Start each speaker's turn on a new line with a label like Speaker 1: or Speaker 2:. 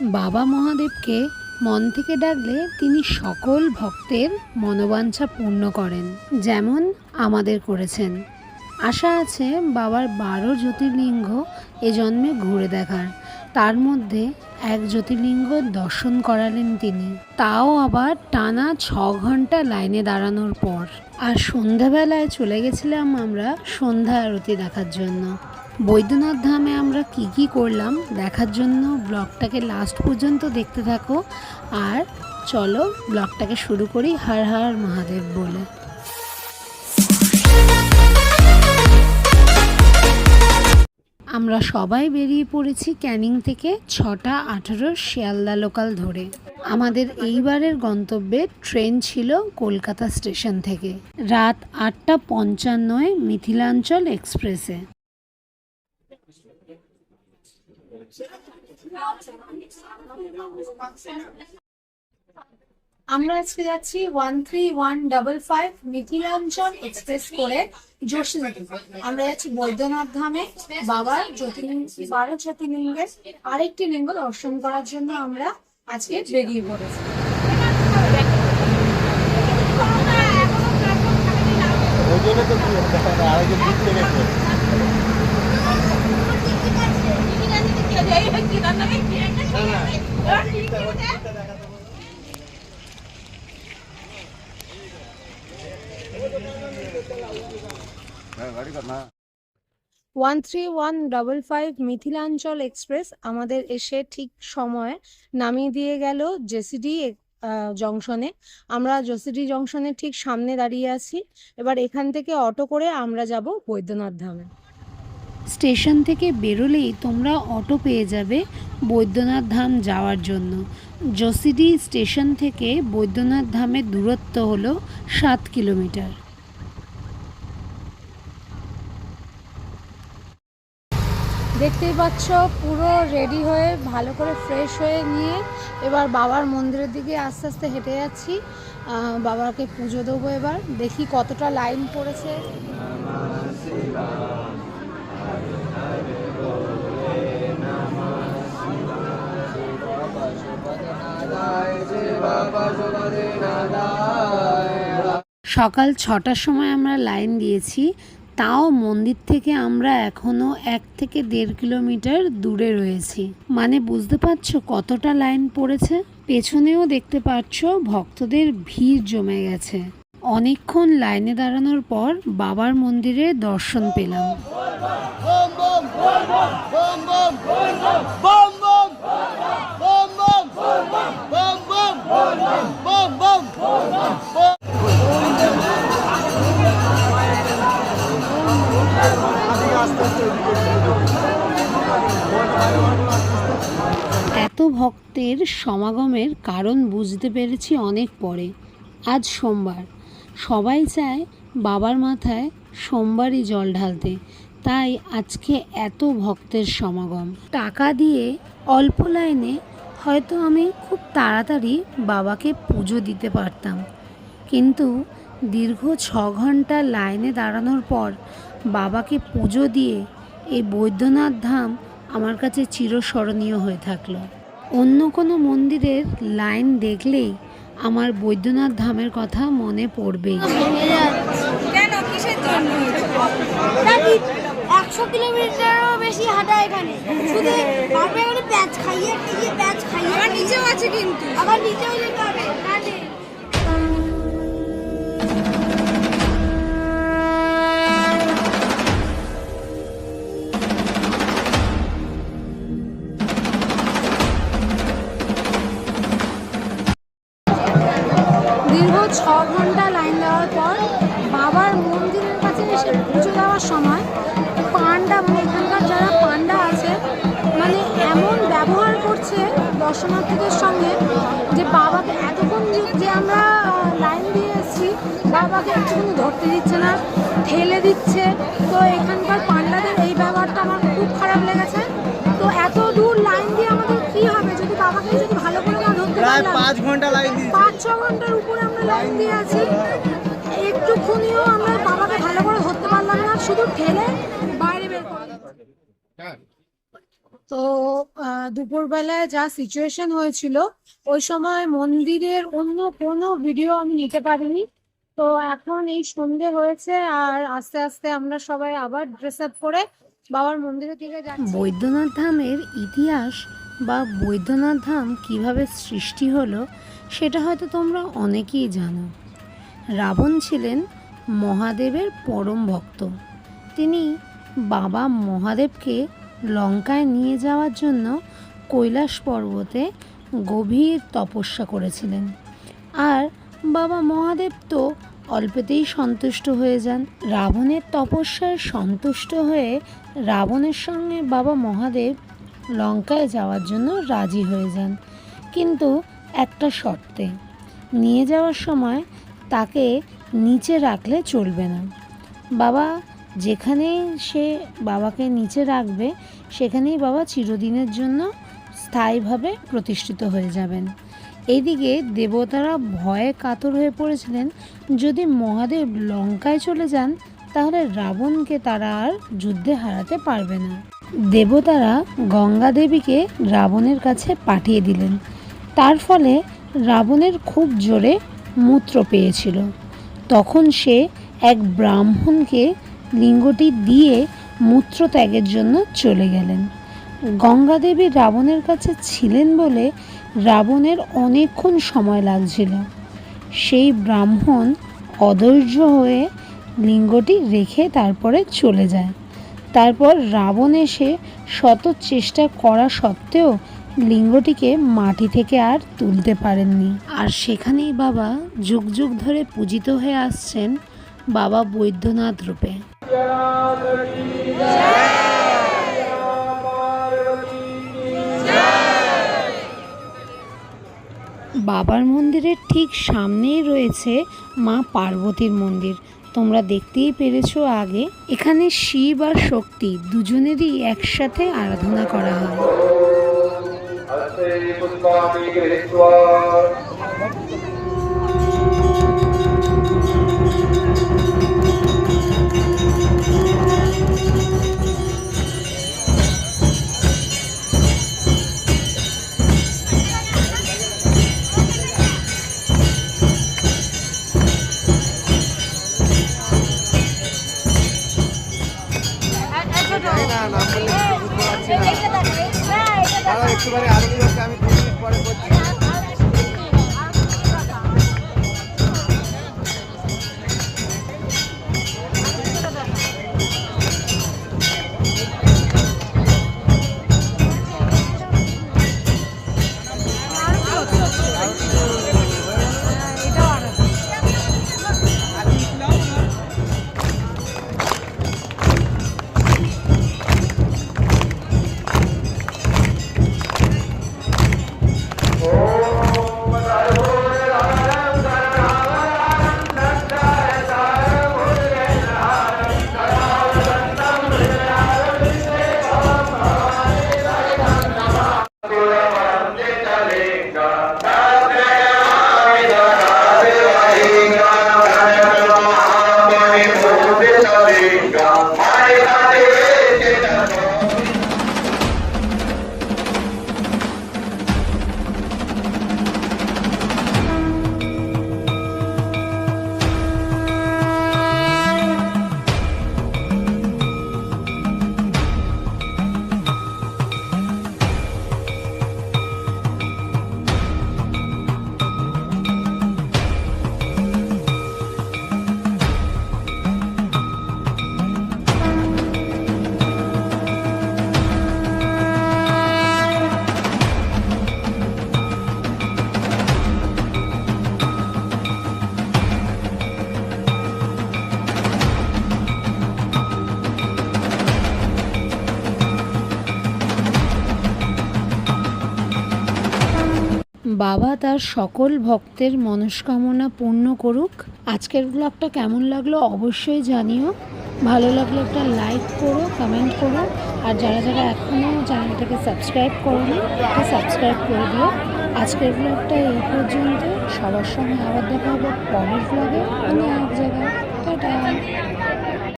Speaker 1: বাবা মহাদেবকে মন থেকে ডাকলে তিনি সকল ভক্তের মনোবাঞ্ছা পূর্ণ করেন, যেমন আমাদের করেছেন। আশা আছে বাবার বারো জ্যোতির্লিঙ্গ এ জন্মে ঘুরে দেখার। তার মধ্যে এক জ্যোতির্লিঙ্গ দর্শন করালেন তিনি। তাও আবার টানা ছ ঘণ্টা লাইনে দাঁড়ানোর পর। আর সন্ধ্যাবেলায় চলে গেছিলাম আমরা সন্ধ্যা আরতি দেখার জন্য। বৈদ্যনাথ ধামে আমরা কি কি করলাম দেখার জন্য ব্লগটাকে লাস্ট পর্যন্ত দেখতে থাকো। আর চলো ব্লগটাকে শুরু করি হর হর মহাদেব বলে। আমরা সবাই বেরিয়ে পড়েছি ক্যানিং থেকে ছটা আঠেরো শিয়ালদা লোকাল ধরে। আমাদের এইবারের গন্তব্যে ট্রেন ছিল কলকাতা স্টেশন থেকে। রাত আটটা পঞ্চান্নয় মিথিলাঞ্চল এক্সপ্রেসে
Speaker 2: আমরা আজকে যাচ্ছি one three one double five Mithilanchal express করে যোশীমঠে আমরা যাচ্ছি বৈদ্যনাথ ধামে। বাবার জ্যোতির্লিঙ্গ বারো জ্যোতির্লিঙ্গের আরেকটি লিঙ্গ দর্শন করার জন্য আমরা আজকে বেরিয়ে পড়েছি।
Speaker 3: আরেকজন গাড়ি কর না
Speaker 2: one three one double five Mithilanchal express আমাদের এসে ঠিক সময়ে নামিয়ে দিয়ে গেল জেসিডি জংশনে। আমরা জেসিডি জংশনের ঠিক সামনে দাঁড়িয়ে আছি। এবার এখান থেকে অটো করে আমরা যাব বৈদ্যনাথ ধামে।
Speaker 1: স্টেশন থেকে বেরোলেই তোমরা অটো পেয়ে যাবে বৈদ্যনাথ ধাম যাওয়ার জন্য। জসিডি স্টেশন থেকে বৈদ্যনাথ ধামের দূরত্ব হলো সাত কিলোমিটার।
Speaker 2: দেখতেই পাচ্ছ, পুরো রেডি হয়ে, ভালো করে ফ্রেশ হয়ে নিয়ে এবার বাবার মন্দিরের দিকে আস্তে আস্তে হেঁটে যাচ্ছি। বাবাকে পুজো দেবো এবার। দেখি কতটা লাইন পড়েছে।
Speaker 1: সকাল ছটার সময় আমরা লাইন দিয়েছি তাও মন্দির থেকে আমরা এখনও এক থেকে দেড় কিলোমিটার দূরে রয়েছি মানে বুঝতে পারছ কতটা লাইন পড়েছে পেছনেও দেখতে পাচ্ছ ভক্তদের ভিড় জমে গেছে অনেকক্ষণ লাইনে দাঁড়ানোর পর বাবার মন্দিরে দর্শন পেলাম এত ভক্তের সমাগমের কারণ বুঝতে পেরেছি অনেক পরে। আজ সোমবার। সবাই চায় বাবার মাথায় সোমবারই জল ঢালতে। তাই আজকে এত ভক্তের সমাগম। টাকা দিয়ে অল্প লাইনে হয়তো আমি খুব তাড়াতাড়ি বাবাকে পুজো দিতে পারতাম। কিন্তু দীর্ঘ ছ ঘণ্টা লাইনে দাঁড়ানোর পর বাবাকে পুজো দিয়ে এই বৈদ্যনাথ ধাম আমার কাছে চিরস্মরণীয় হয়ে থাকল। অন্য কোনো মন্দিরের লাইন দেখলেই আমার বৈদ্যনাথ ধামের কথা মনে পড়বেই।
Speaker 4: কেন? কিসের জন্য? একশো কিলোমিটারও বেশি হাঁটা এখানে? শুধু বাপে এখানে প্যাচ খাইয়ে খাইয়ে প্যাচ খাইয়ে আবার নিচেও আছে কিন্তু। আবার নিচেও যেতে হবে।
Speaker 2: ঘণ্টা লাইন দেওয়ার পর বাবার মন্দিরের কাছে এসে পুজো দেওয়ার সময় পান্ডা মানে এখানকার যারা পান্ডা আছে মানে এমন ব্যবহার করছে দর্শনার্থীদের সঙ্গে যে বাবাকে এতক্ষণ যে- আমরা লাইন দিয়ে এসেছি বাবাকে একটুখানি ধরতে দিচ্ছে না ঠেলে দিচ্ছে। তো এখানকার পান্ডাদের এই ব্যবহারটা আমার খুব খারাপ লেগেছে। তো এত দূর লাইন দিয়ে আমাদের কি হবে? যদি বাবাকে যদি ভালো করে না ধরতে
Speaker 3: পাঁচ ঘণ্টা লাইন
Speaker 2: ঘণ্টার উপরে আমরা লাইন দিয়ে আছি। একটুক্ষণিও আমরা বাবাকে ভালো করে ধরতে পারলাম না শুধু ঠেলে বাইরে বের করে তো আহ, দুপুরবেলায় যা সিচুয়েশন হয়েছিল ওই সময় মন্দিরের অন্য কোনো ভিডিও আমি নিতে পারিনি। তো এখন এই সন্ধে হয়েছে আর আস্তে আস্তে আমরা সবাই আবার ড্রেস আপ করে বাবার মন্দিরের দিকে যাচ্ছি।
Speaker 1: বৈদ্যনাথ ধামের ইতিহাস বা বৈদ্যনাথ ধাম কীভাবে সৃষ্টি হলো, সেটা হয়তো তোমরা অনেকেই জানো। রাবণ ছিলেন মহাদেবের পরম ভক্ত। তিনি বাবা মহাদেবকে লঙ্কায় নিয়ে যাওয়ার জন্য কৈলাস পর্বতে গভীর তপস্যা করেছিলেন। আর বাবা মহাদেব তো অল্পেতেই সন্তুষ্ট হয়ে যান। রাবণের তপস্যায় সন্তুষ্ট হয়ে রাবণের সঙ্গে বাবা মহাদেব লঙ্কায় যাওয়ার জন্য রাজি হয়ে যান। কিন্তু একটা শর্তে, নিয়ে যাওয়ার সময় তাকে নিচে রাখলে চলবে না। বাবা যেখানে সে বাবাকে নিচে রাখবে, সেখানেই বাবা চিরদিনের জন্য স্থায়ীভাবে প্রতিষ্ঠিত হয়ে যাবেন। এইদিকে দেবতারা ভয়ে কাতর হয়ে পড়েছিলেন, যদি মহাদেব লঙ্কায় চলে যান তাহলে রাবণকে তারা আর যুদ্ধে হারাতে পারবে না। দেবতারা গঙ্গা দেবীকে রাবণের কাছে পাঠিয়ে দিলেন। তার ফলে রাবণের খুব জোরে মূত্র পেয়েছিল। তখন সে এক ব্রাহ্মণকে লিঙ্গটি দিয়ে মূত্র ত্যাগের জন্য চলে গেলেন। গঙ্গা দেবী রাবণের কাছে ছিলেন বলে রাবণের অনেকক্ষণ সময় লাগছিল। সেই ব্রাহ্মণ অধৈর্য হয়ে লিঙ্গটি রেখে তারপরে চলে যায়। তারপর রাবণ এসে শত চেষ্টা করা সত্ত্বেও লিঙ্গটিকে মাটি থেকে আর তুলতে পারেননি। আর সেখানেই বাবা যুগ যুগ ধরে পূজিত হয়ে আসছেন বাবা বৈদ্যনাথ রূপে। বাবার মন্দিরের ঠিক সামনেই রয়েছে মা পার্বতীর মন্দির। তোমরা দেখতেই পেরেছ আগে। এখানে শিব আর শক্তি দুজনেরই একসাথে আরাধনা করা হয়।
Speaker 3: দাঁড়াও একটুখানি আরতি আমি দু মিনিট পরে করছি।
Speaker 1: বাবা তার সকল ভক্তের মনস্কামনা পূর্ণ করুক। আজকের ব্লগটা কেমন লাগল অবশ্যই জানিও। ভালো লাগলে একটা লাইক করো কমেন্ট করো। আর যারা যারা এখনও চ্যানেলটাকে সাবস্ক্রাইব করোনি একটা সাবস্ক্রাইব করে দিও। আজকের ব্লগটা এই পর্যন্ত। সবার সঙ্গে আবার দেখা হবে পরের ব্লগে অন্য এক জায়গায়। টাটা।